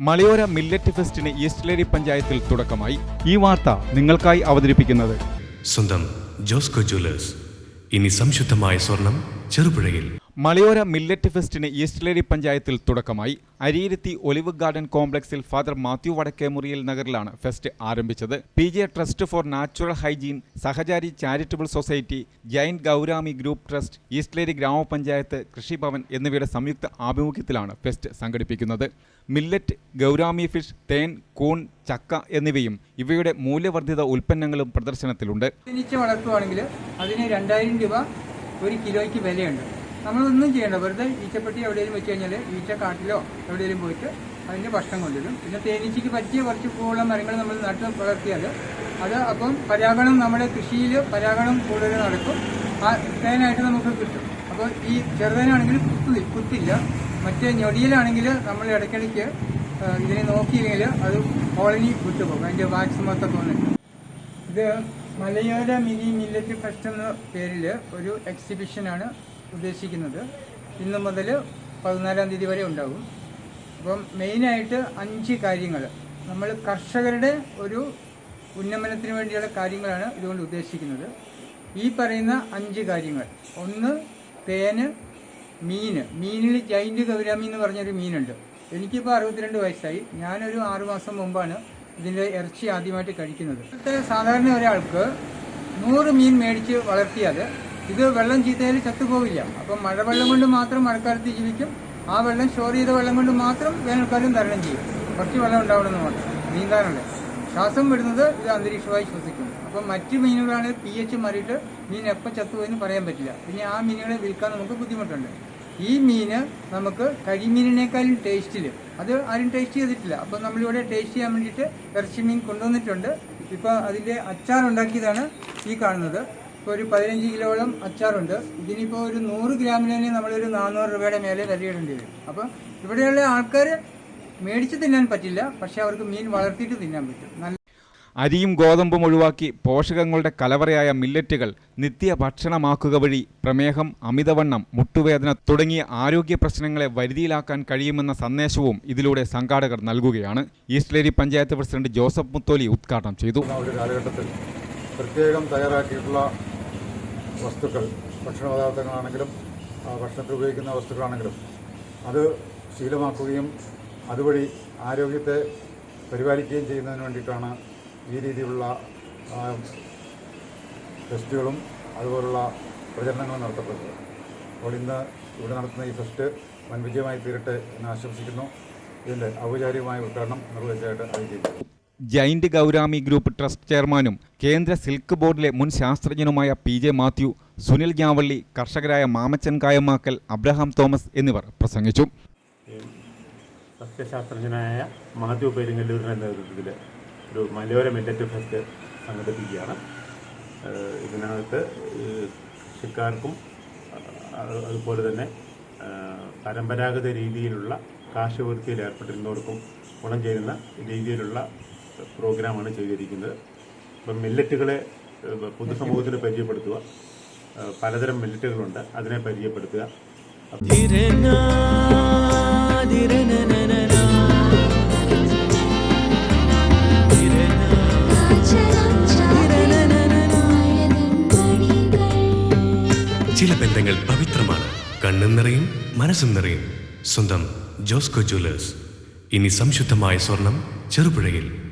മലയോര മില്ലറ്റ് ഫെസ്റ്റിന് ഈസ്റ്റ്ലേരി പഞ്ചായത്തിൽ തുടക്കമായി. ഈ വാർത്ത നിങ്ങൾക്കായി അവതരിപ്പിക്കുന്നത്. സ്വന്തം ജോസ്കോ ജ്വല്ലേഴ്സ്. ഇനി സംശുദ്ധമായ സ്വർണം ചെറുപുഴയിൽ. മലയോര മില്ലറ്റ് ഫെസ്റ്റിന് ഈസ്റ്റ്ലേരി പഞ്ചായത്തിൽ തുടക്കമായി. അരിയിരുത്തി ഒലിവ് ഗാർഡൻ കോംപ്ലക്സിൽ ഫാദർ മാത്യു വടക്കേമുറിയിൽ നഗറിലാണ് ഫെസ്റ്റ് ആരംഭിച്ചത്. P J trust for natural hygiene Sahachari charitable society Jain gourami group trust East Eleri ഗ്രാമപഞ്ചായത്ത് കൃഷിഭവൻ എന്നിവയുടെ സംയുക്ത ആഭിമുഖ്യത്തിലാണ് ഫെസ്റ്റ് സംഘടിപ്പിക്കുന്നത്. മില്ലറ്റ് ഗൗരാമി ഫിഷ് തേൻ കൂൺ ചക്ക എന്നിവയും ഇവയുടെ മൂല്യവർദ്ധിത ഉൽപ്പന്നങ്ങളും പ്രദർശനത്തിലുണ്ട്. വളർത്തുവാണെങ്കിൽ അതിന് രണ്ടായിരം രൂപ ഒരു കിലോയ്ക്ക് വിലയുണ്ട്. നമ്മളൊന്നും ചെയ്യണ്ട വെറുതെ ഈച്ചപ്പെട്ടി എവിടെയെങ്കിലും വെച്ച് കഴിഞ്ഞാൽ ഈച്ച കാട്ടിലോ എവിടെയെങ്കിലും പോയിട്ട് അതിന്റെ ഭക്ഷണം കൊണ്ടുവരും. പിന്നെ തേനീച്ചയ്ക്ക് പറ്റിയ കുറച്ച് പൂവുള്ള മരങ്ങൾ നമ്മൾ നട്ട് വളർത്തിയാൽ അത് അപ്പം പരാഗണം നമ്മുടെ കൃഷിയിൽ പരാഗണം കൂടുതൽ നടക്കും. ആ തേനായിട്ട് നമുക്ക് കിട്ടും. അപ്പോൾ ഈ ചെറുതേനാണെങ്കിൽ കുത്തി കുത്തില്ല. മറ്റേ ഞൊടിയിലാണെങ്കിൽ നമ്മൾ ഇടയ്ക്കിടയ്ക്ക് ഇതിനെ നോക്കിയില്ലെങ്കിൽ അത് കോളനി വിട്ടുപോകും. അതിന്റെ വാക്സിൻ മൊത്തം വന്നിട്ട് ഇത് മലയോര മിനി മില്ലറ്റ് ഫെസ്റ്റ് എന്ന പേരിൽ ഒരു എക്സിബിഷനാണ് ഉദ്ദേശിക്കുന്നത്. ഇന്ന് മുതൽ പതിനാലാം തീയതി വരെ ഉണ്ടാകും അപ്പം മെയിനായിട്ട് അഞ്ച് കാര്യങ്ങൾ നമ്മൾ കർഷകരുടെ ഒരു ഉന്നമനത്തിന് വേണ്ടിയുള്ള കാര്യങ്ങളാണ് ഇതുകൊണ്ട് ഉദ്ദേശിക്കുന്നത്. ഈ പറയുന്ന അഞ്ച് കാര്യങ്ങൾ. ഒന്ന് തേന് മീന്. മീനിൽ ജൈന്റ് ഗൗരാമി എന്ന് പറഞ്ഞൊരു മീനുണ്ട്. എനിക്കിപ്പോൾ അറുപത്തിരണ്ട് വയസ്സായി. ഞാനൊരു ആറുമാസം മുമ്പാണ് ഇതിന്റെ ഇറച്ചി ആദ്യമായിട്ട് കഴിക്കുന്നത്. ഇപ്പോഴത്തെ സാധാരണ ഒരാൾക്ക് നൂറ് മീൻ മേടിച്ച് വളർത്തിയാൽ ഇത് വെള്ളം ചീത്തയിൽ ചത്തുപോകില്ല അപ്പം മഴവെള്ളം കൊണ്ട് മാത്രം മഴക്കാലത്ത് ജീവിക്കും. ആ വെള്ളം സ്റ്റോർ ചെയ്ത വെള്ളം കൊണ്ട് മാത്രം വേനൽക്കാലം തരണം ചെയ്യും. കുറച്ച് വെള്ളം ഉണ്ടാവണമെന്ന് മാത്രം. നീന്താനുണ്ട്. ശ്വാസം വിടുന്നത് ഇത് അന്തരീക്ഷമായി ശ്വസിക്കുന്നു. അപ്പം മറ്റ് മീനുകളാണ് പി എച്ച് മാറിയിട്ട് മീൻ എപ്പോൾ ചത്തുപോയെന്ന് പറയാൻ പറ്റില്ല. പിന്നെ ആ മീനുകളെ വിൽക്കാൻ നമുക്ക് ബുദ്ധിമുട്ടുണ്ട്. ഈ മീന് നമുക്ക് കരിമീനിനേക്കാളും ടേസ്റ്റിൽ അത് ആരും ടേസ്റ്റ് ചെയ്തിട്ടില്ല. അപ്പം നമ്മളിവിടെ ടേസ്റ്റ് ചെയ്യാൻ വേണ്ടിയിട്ട് ഇറച്ചി മീൻ കൊണ്ടുവന്നിട്ടുണ്ട്. ഇപ്പോൾ അതിന്റെ അച്ചാർ ഉണ്ടാക്കിയതാണ് ഈ കാണുന്നത്. ഇപ്പോൾ ഒരു പതിനഞ്ച് കിലോളം അച്ചാറുണ്ട്. ഇതിനിപ്പോൾ ഒരു നൂറ് ഗ്രാമിന് തന്നെ നമ്മളൊരു നാനൂറ് രൂപയുടെ മേലെ വിലയിടേണ്ടി വരും അപ്പം ഇവിടെയുള്ള ആൾക്കാർ മേടിച്ച് തിന്നാൻ പറ്റില്ല പക്ഷെ അവർക്ക് മീൻ വളർത്തിയിട്ട് തിന്നാൻ പറ്റും. നല്ല അരിയും ഗോതമ്പും ഒഴിവാക്കി പോഷകങ്ങളുടെ കലവറയായ മില്ലറ്റുകൾ നിത്യ ഭക്ഷണമാക്കുക വഴി പ്രമേഹം അമിതവണ്ണം മുട്ടുവേദന തുടങ്ങിയ ആരോഗ്യ പ്രശ്നങ്ങളെ വരുതിയിലാക്കാൻ കഴിയുമെന്ന സന്ദേശവും ഇതിലൂടെ സംഘാടകർ നൽകുകയാണ്. ഈസ്റ്റ്ലേരി പഞ്ചായത്ത് പ്രസിഡന്റ് ജോസഫ് മുത്തോലി ഉദ്ഘാടനം ചെയ്തു. കാലഘട്ടത്തിൽ പ്രത്യേകം തയ്യാറാക്കിയിട്ടുള്ള വസ്തുക്കൾ ഭക്ഷണ പദാർത്ഥങ്ങളാണെങ്കിലും ഭക്ഷണത്തിൽ ഉപയോഗിക്കുന്ന വസ്തുക്കളാണെങ്കിലും അത് ശീലമാക്കുകയും അതുവഴി ആരോഗ്യത്തെ പരിപാലിക്കുകയും ചെയ്യുന്നതിന് വേണ്ടിയിട്ടാണ് ഈ രീതിയിലുള്ള ഫെസ്റ്റുകളും അതുപോലുള്ള പ്രചരണങ്ങളും നടത്തപ്പെടുന്നത്. അപ്പോൾ ഇന്ന് ഇവിടെ നടത്തുന്ന ഈ ഫെസ്റ്റ് വൻ വിജയമായി തീരട്ടെ എന്ന് ആശംസിക്കുന്നു. ഇതിന്റെ ഔപചാരികമായ ഉദ്ഘാടനം നിർവഹിച്ചതായിട്ട് അറിയിക്കുന്നു. ജൈന്റ് ഗൗരാമി ഗ്രൂപ്പ് ട്രസ്റ്റ് ചെയർമാനും കേന്ദ്ര സിൽക്ക് ബോർഡിലെ മുൻ ശാസ്ത്രജ്ഞനുമായ പി ജെ മാത്യു സുനിൽ ഞാവള്ളി കർഷകരായ മാമച്ചൻ കായമാക്കൽ അബ്രഹാം തോമസ് എന്നിവർ പ്രസംഗിച്ചു. സസ്യശാസ്ത്രജ്ഞനായ മാത്യു പെരുങ്ങല്ലൂരിന്റെ നേതൃത്വത്തിൽ ഒരു മലയോര മില്ലറ്റ് ഫെസ്റ്റ് സംഘടിപ്പിക്കുകയാണ്. ഇതിനകത്ത് കൃഷിക്കാർക്കും അതുപോലെ തന്നെ പരമ്പരാഗത രീതിയിലുള്ള കാർഷികവൃത്തിയിൽ ഏർപ്പെട്ടിരുന്നവർക്കും ഗുണം ചെയ്യുന്ന രീതിയിലുള്ള പ്രോഗ്രാമാണ് ചെയ്തിരിക്കുന്നത്. ഇപ്പം മില്ലറ്റുകളെ പൊതുസമൂഹത്തിന് പരിചയപ്പെടുത്തുക. പലതരം മില്ലറ്റുകളുണ്ട് അതിനെ പരിചയപ്പെടുത്തുക. ചില ബന്ധങ്ങൾ പവിത്രമാണ്. കണ്ണും നിറയും മനസ്സും നിറയും. സ്വന്തം ജോസ്കോ ജ്വല്ലേഴ്സ്. ഇനി സംശുദ്ധമായ സ്വർണം ചെറുപുഴയിൽ.